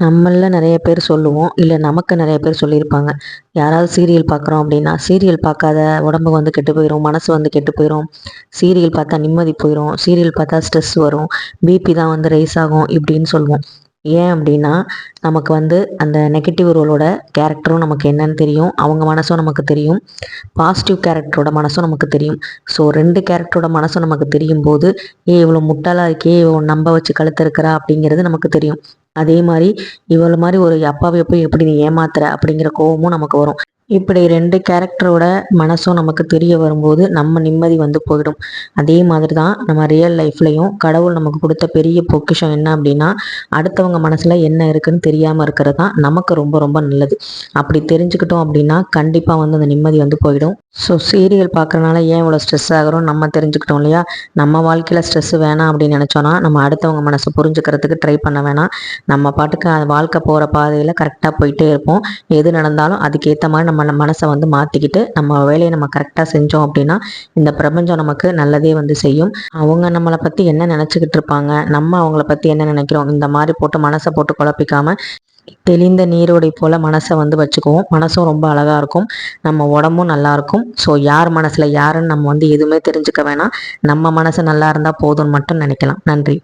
நம்மளில் நிறைய பேர் சொல்லுவோம். இல்லை நமக்கு நிறைய பேர் சொல்லியிருப்பாங்க. யாராவது சீரியல் பார்க்குறோம் அப்படின்னா சீரியல் பார்க்காத உடம்பு வந்து கெட்டு போயிடும் மனசு வந்து கெட்டு போயிடும் சீரியல் பார்த்தா நிம்மதி போயிடும் சீரியல் பார்த்தா ஸ்ட்ரெஸ் வரும். பிபி தான் வந்து ரைஸ் ஆகும் இப்படின்னு சொல்லுவோம். ஏன் அப்படின்னா நமக்கு வந்து அந்த நெகட்டிவ் ரோலோட கேரக்டரும் நமக்கு என்னன்னு தெரியும். அவங்க மனசும் நமக்கு தெரியும். பாசிட்டிவ் கேரக்டரோட மனசும் நமக்கு தெரியும். ஸோ ரெண்டு கேரக்டரோட மனசும் நமக்கு தெரியும் போது ஏ இவ்வளோ முட்டாளாக இருக்கே இவ்வளோ நம்ப வச்சு கழுத்து இருக்கிறா அப்படிங்கிறது நமக்கு தெரியும். அதே மாதிரி இவ்வளோ மாதிரி ஒரு அப்பாவை போய் எப்படி நீ ஏமாத்துற அப்படிங்கிற கோபமும் நமக்கு வரும். இப்படி ரெண்டு கேரக்டரோட மனசும் நமக்கு தெரிய வரும்போது நம்ம நிம்மதி வந்து போயிடும். அதே மாதிரி தான் நம்ம ரியல் லைஃப்லையும் கடவுள் நமக்கு கொடுத்த பெரிய பொக்கிஷம் என்ன அப்படின்னா அடுத்தவங்க மனசில் என்ன இருக்குன்னு தெரியாமல் இருக்கிறது தான் நமக்கு ரொம்ப ரொம்ப நல்லது. அப்படி தெரிஞ்சுக்கிட்டோம் அப்படின்னா கண்டிப்பாக வந்து அந்த நிம்மதி வந்து போயிடும். ஸோ சீரியல் பார்க்குறனால ஏன் இவ்வளோ ஸ்ட்ரெஸ் ஆகிறோம் நம்ம தெரிஞ்சுக்கிட்டோம் இல்லையா? நம்ம வாழ்க்கையில் ஸ்ட்ரெஸ் வேணாம் அப்படின்னு நினச்சோன்னா நம்ம அடுத்தவங்க மனசை புரிஞ்சுக்கிறதுக்கு ட்ரை பண்ண வேணாம். நம்ம பாட்டுக்கு அது வாழ்க்கை போகிற பாதையில் கரெக்டாக போயிட்டே இருப்போம். எது நடந்தாலும் அதுக்கேற்ற மாதிரி நம்ம நம்ம மனசை வந்து மாற்றிக்கிட்டு நம்ம வேலையை நம்ம கரெக்டாக செஞ்சோம் அப்படின்னா இந்த பிரபஞ்சம் நமக்கு நல்லதே வந்து செய்யும். அவங்க நம்மளை பற்றி என்ன நினச்சிக்கிட்டு இருப்பாங்க? நம்ம அவங்கள பற்றி என்ன நினைக்கிறோம்? இந்த மாதிரி போட்டு மனசை போட்டு குழப்பிக்காமல் தெளிந்த நீரோடை போல் மனசை வந்து வச்சுக்குவோம். மனசும் ரொம்ப அழகாக இருக்கும். நம்ம உடம்பும் நல்லாயிருக்கும் ஸோ யார் மனசில் யாருன்னு நம்ம வந்து எதுவுமே தெரிஞ்சுக்க வேணாம். நம்ம மனசு நல்லா இருந்தால் போதும்னு மட்டும் நினைக்கலாம். நன்றி.